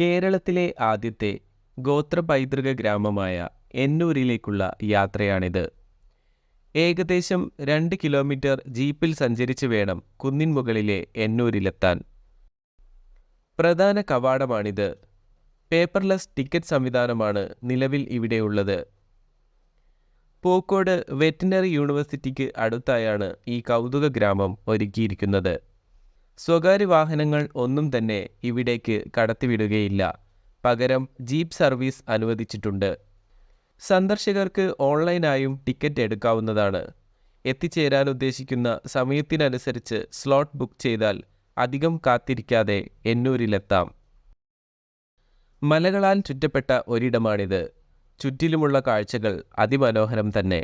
കേരളത്തിലെ ആദ്യത്തെ ഗോത്ര പൈതൃക ഗ്രാമമായ എന്നൂരിലേക്കുള്ള യാത്രയാണിത്. ഏകദേശം രണ്ട് കിലോമീറ്റർ ജീപ്പിൽ സഞ്ചരിച്ച് വേണം കുന്നിൻ മുകളിലെ എന്നൂരിലെത്താൻ പ്രധാന കവാടമാണിത്. പേപ്പർലെസ് ടിക്കറ്റ് സംവിധാനമാണ് നിലവിൽ ഇവിടെയുള്ളത് പൂക്കോട് വെറ്റിനറി യൂണിവേഴ്സിറ്റിക്ക് അടുത്തായാണ് ഈ കൗതുക ഗ്രാമം ഒരുക്കിയിരിക്കുന്നത്. സ്വകാര്യ വാഹനങ്ങൾ ഒന്നും തന്നെ ഇവിടേക്ക് കടത്തിവിടുകയില്ല. പകരം ജീപ്പ് സർവീസ് അനുവദിച്ചിട്ടുണ്ട്. സന്ദർശകർക്ക് ഓൺലൈനായും ടിക്കറ്റ് എടുക്കാവുന്നതാണ്. എത്തിച്ചേരാൻ ഉദ്ദേശിക്കുന്ന സമയത്തിനനുസരിച്ച് സ്ലോട്ട് ബുക്ക് ചെയ്താൽ അധികം കാത്തിരിക്കാതെ എന്നൂരിലെത്താം മലകളാൽ ചുറ്റപ്പെട്ട ഒരിടമാണിത്. ചുറ്റിലുമുള്ള കാഴ്ചകൾ അതിമനോഹരം തന്നെ.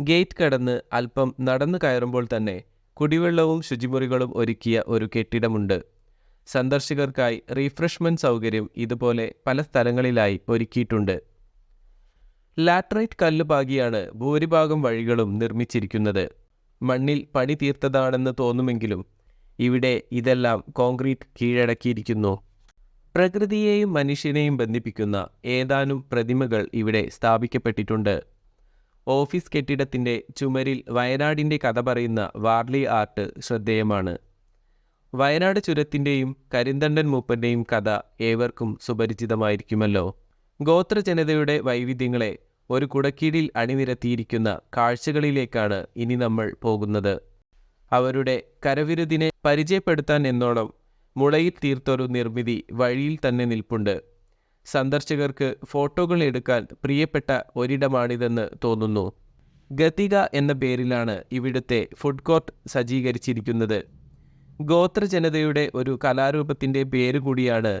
ഗേറ്റ് കടന്ന് അല്പം നടന്നു കയറുമ്പോൾ തന്നെ കുടിവെള്ളവും ശുചിമുറികളും ഒരുക്കിയ ഒരു കെട്ടിടമുണ്ട്. സന്ദർശകർക്കായി റീഫ്രഷ്മെന്റ് സൗകര്യം ഇതുപോലെ പല സ്ഥലങ്ങളിലായി ഒരുക്കിയിട്ടുണ്ട്. ലാറ്ററൈറ്റ് കല്ല് പാകിയാണ് ഭൂരിഭാഗം വഴികളും നിർമ്മിച്ചിരിക്കുന്നത്. മണ്ണിൽ പണി തീർത്തതാണെന്ന് തോന്നുമെങ്കിലും ഇവിടെ ഇതെല്ലാം കോൺക്രീറ്റ് കീഴടക്കിയിരിക്കുന്നു. പ്രകൃതിയെയും മനുഷ്യനെയും ബന്ധിപ്പിക്കുന്ന ഏതാനും പ്രതിമകൾ ഇവിടെ സ്ഥാപിക്കപ്പെട്ടിട്ടുണ്ട്. ഓഫീസ് കെട്ടിടത്തിന്റെ ചുമരിൽ വയനാടിന്റെ കഥ പറയുന്ന വാർലി ആർട്ട് ശ്രദ്ധേയമാണ്. വയനാട് ചുരത്തിന്റെയും കരിന്തണ്ടൻ മൂപ്പന്റെയും കഥ ഏവർക്കും സുപരിചിതമായിരിക്കുമല്ലോ. ഗോത്ര ജനതയുടെ വൈവിധ്യങ്ങളെ ഒരു കുടക്കീഴിൽ അണിനിരത്തിയിരിക്കുന്ന കാഴ്ചകളിലേക്കാണ് ഇനി നമ്മൾ പോകുന്നത്. അവരുടെ കരവിരുതിനെ പരിചയപ്പെടുത്താൻ എന്നോണം മുളയിൽ തീർത്തൊരു നിർമ്മിതി വഴിയിൽ തന്നെ നിൽപ്പുണ്ട്. സന്ദർശകർക്ക് ഫോട്ടോകൾ എടുക്കാൻ പ്രിയപ്പെട്ട ഒരിടമാണിതെന്ന് തോന്നുന്നു. ഗതിക എന്ന പേരിലാണ് ഇവിടുത്തെ ഫുഡ് കോർട്ട് സജ്ജീകരിച്ചിരിക്കുന്നത്. ഗോത്രജനതയുടെ ഒരു കലാരൂപത്തിന്റെ പേര് കൂടിയാണ്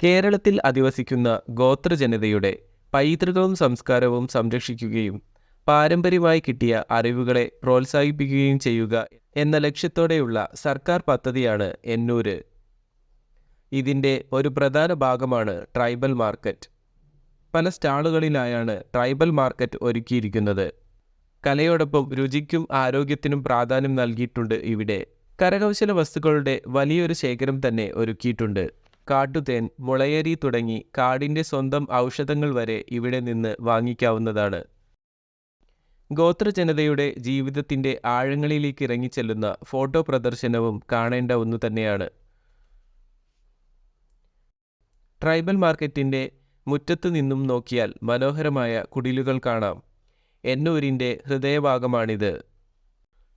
കേരളത്തിൽ അധിവസിക്കുന്ന ഗോത്രജനതയുടെ പൈതൃകവും സംസ്കാരവും സംരക്ഷിക്കുകയും പാരമ്പര്യമായി കിട്ടിയ അറിവുകളെ പ്രോത്സാഹിപ്പിക്കുകയും ചെയ്യുക എന്ന ലക്ഷ്യത്തോടെയുള്ള സർക്കാർ പദ്ധതിയാണ് എന്നൂര് ഇതിന്റെ ഒരു പ്രധാന ഭാഗമാണ് ട്രൈബൽ മാർക്കറ്റ്. പല സ്റ്റാളുകളിലായാണ് ട്രൈബൽ മാർക്കറ്റ് ഒരുക്കിയിരിക്കുന്നത്. കലയോടൊപ്പം രുചിക്കും ആരോഗ്യത്തിനും പ്രാധാന്യം നൽകിയിട്ടുണ്ട് ഇവിടെ. കരകൗശല വസ്തുക്കളുടെ വലിയൊരു ശേഖരം തന്നെ ഒരുക്കിയിട്ടുണ്ട്. കാട്ടുതേൻ മുളയരി തുടങ്ങി കാടിന്റെ സ്വന്തം ഔഷധങ്ങൾ വരെ ഇവിടെ നിന്ന് വാങ്ങിക്കാവുന്നതാണ്. ഗോത്രജനതയുടെ ജീവിതത്തിന്റെ ആഴങ്ങളിലേക്ക് ഇറങ്ങിച്ചെല്ലുന്ന ഫോട്ടോ പ്രദർശനവും കാണേണ്ട ഒന്നു തന്നെയാണ്. ട്രൈബൽ മാർക്കറ്റിന്റെ മുറ്റത്തു നിന്നും നോക്കിയാൽ മനോഹരമായ കുടിലുകൾ കാണാം. എന്നൂരിന്റെ ഹൃദയഭാഗമാണിത്.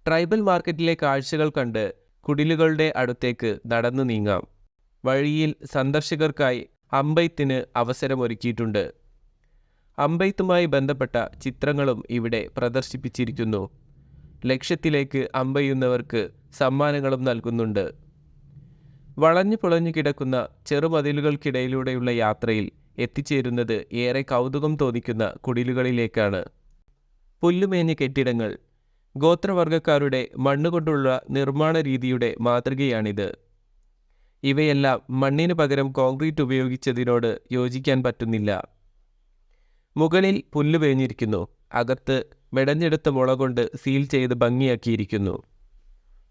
ട്രൈബൽ മാർക്കറ്റിലെ കാഴ്ചകൾ കണ്ട് കുടിലുകളുടെ അടുത്തേക്ക് നടന്നു നീങ്ങാം. വഴിയിൽ സന്ദർശകർക്കായി അമ്പെയ്ത്തിന് അവസരമൊരുക്കിയിട്ടുണ്ട്. അമ്പെയ്ത്തുമായി ബന്ധപ്പെട്ട ചിത്രങ്ങളും ഇവിടെ പ്രദർശിപ്പിച്ചിരിക്കുന്നു. ലക്ഷ്യത്തിലേക്ക് അമ്പെയ്യുന്നവർക്ക് സമ്മാനങ്ങളും നൽകുന്നുണ്ട്. വളഞ്ഞു പുളഞ്ഞു കിടക്കുന്ന ചെറുമതിലുകൾക്കിടയിലൂടെയുള്ള യാത്രയിൽ എത്തിച്ചേരുന്നത് ഏറെ കൗതുകം തോന്നിക്കുന്ന കുടിലുകളിലേക്കാണ്. പുല്ലുമേഞ്ഞ കെട്ടിടങ്ങൾ ഗോത്രവർഗക്കാരുടെ മണ്ണുകൊണ്ടുള്ള നിർമ്മാണ രീതിയുടെ മാതൃകയാണിത്. ഇവയെല്ലാം മണ്ണിന് പകരം കോൺക്രീറ്റ് ഉപയോഗിച്ചതിനോട് യോജിക്കാൻ പറ്റുന്നില്ല. മുകളിൽ പുല്ല് വേഞ്ഞിരിക്കുന്നു അകത്ത് മെടഞ്ഞെടുത്ത മുള കൊണ്ട് സീൽ ചെയ്ത് ഭംഗിയാക്കിയിരിക്കുന്നു.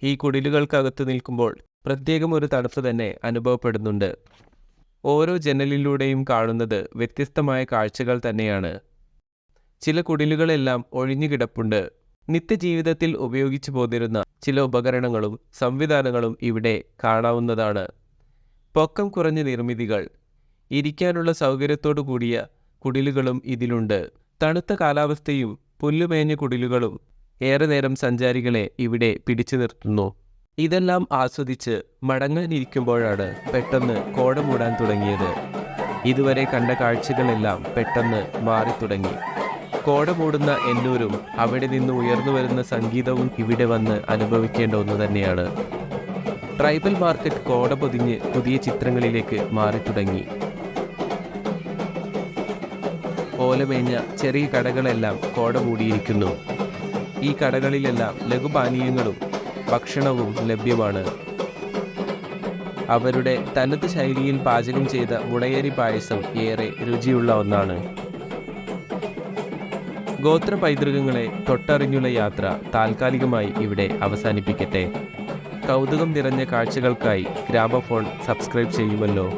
ഈ കുടിലുകൾക്കകത്ത് നിൽക്കുമ്പോൾ പ്രത്യേകം ഒരു തണുപ്പ് തന്നെ അനുഭവപ്പെടുന്നുണ്ട്. ഓരോ ജനലിലൂടെയും കാണുന്നത് വ്യത്യസ്തമായ കാഴ്ചകൾ തന്നെയാണ്. ചില കുടിലുകളെല്ലാം ഒഴിഞ്ഞു കിടപ്പുണ്ട്. നിത്യജീവിതത്തിൽ ഉപയോഗിച്ചു പോന്നിരുന്ന ചില ഉപകരണങ്ങളും സംവിധാനങ്ങളും ഇവിടെ കാണാവുന്നതാണ്. പൊക്കം കുറഞ്ഞ നിർമ്മിതികൾ ഇരിക്കാനുള്ള സൗകര്യത്തോടു കൂടിയ കുടിലുകളും ഇതിലുണ്ട്. തണുത്ത കാലാവസ്ഥയും പുല്ലുമേഞ്ഞ കുടിലുകളും ഏറെ നേരം സഞ്ചാരികളെ ഇവിടെ പിടിച്ചു നിർത്തുന്നു. ഇതെല്ലാം ആസ്വദിച്ച് മടങ്ങാനിരിക്കുമ്പോഴാണ് പെട്ടെന്ന് കോട മൂടാൻ തുടങ്ങിയത്. ഇതുവരെ കണ്ട കാഴ്ചകളെല്ലാം പെട്ടെന്ന് മാറിത്തുടങ്ങി. കോട മൂടുന്ന എന്നൂരും അവിടെ നിന്ന് ഉയർന്നു വരുന്ന സംഗീതവും ഇവിടെ വന്ന് അനുഭവിക്കേണ്ട ഒന്ന് തന്നെയാണ്. ട്രൈബൽ മാർക്കറ്റ് കോട പൊതിഞ്ഞ് പുതിയ ചിത്രങ്ങളിലേക്ക് മാറിത്തുടങ്ങി. ഓലമേഞ്ഞ ചെറിയ കടകളെല്ലാം കോട മൂടിയിരിക്കുന്നു. ഈ കടകളിലെല്ലാം ലഘുപാനീയങ്ങളും ഭക്ഷണവും ലഭ്യമാണ്. അവരുടെ തനത് ശൈലിയിൽ പാചകം ചെയ്ത മുളയരി പായസം ഏറെ രുചിയുള്ള ഒന്നാണ്. ഗോത്ര പൈതൃകങ്ങളെ തൊട്ടറിഞ്ഞുള്ള യാത്ര താൽക്കാലികമായി ഇവിടെ അവസാനിപ്പിക്കട്ടെ. കൗതുകം നിറഞ്ഞ കാഴ്ചകൾക്കായി ഗ്രാമഫോൺ സബ്സ്ക്രൈബ് ചെയ്യുമല്ലോ.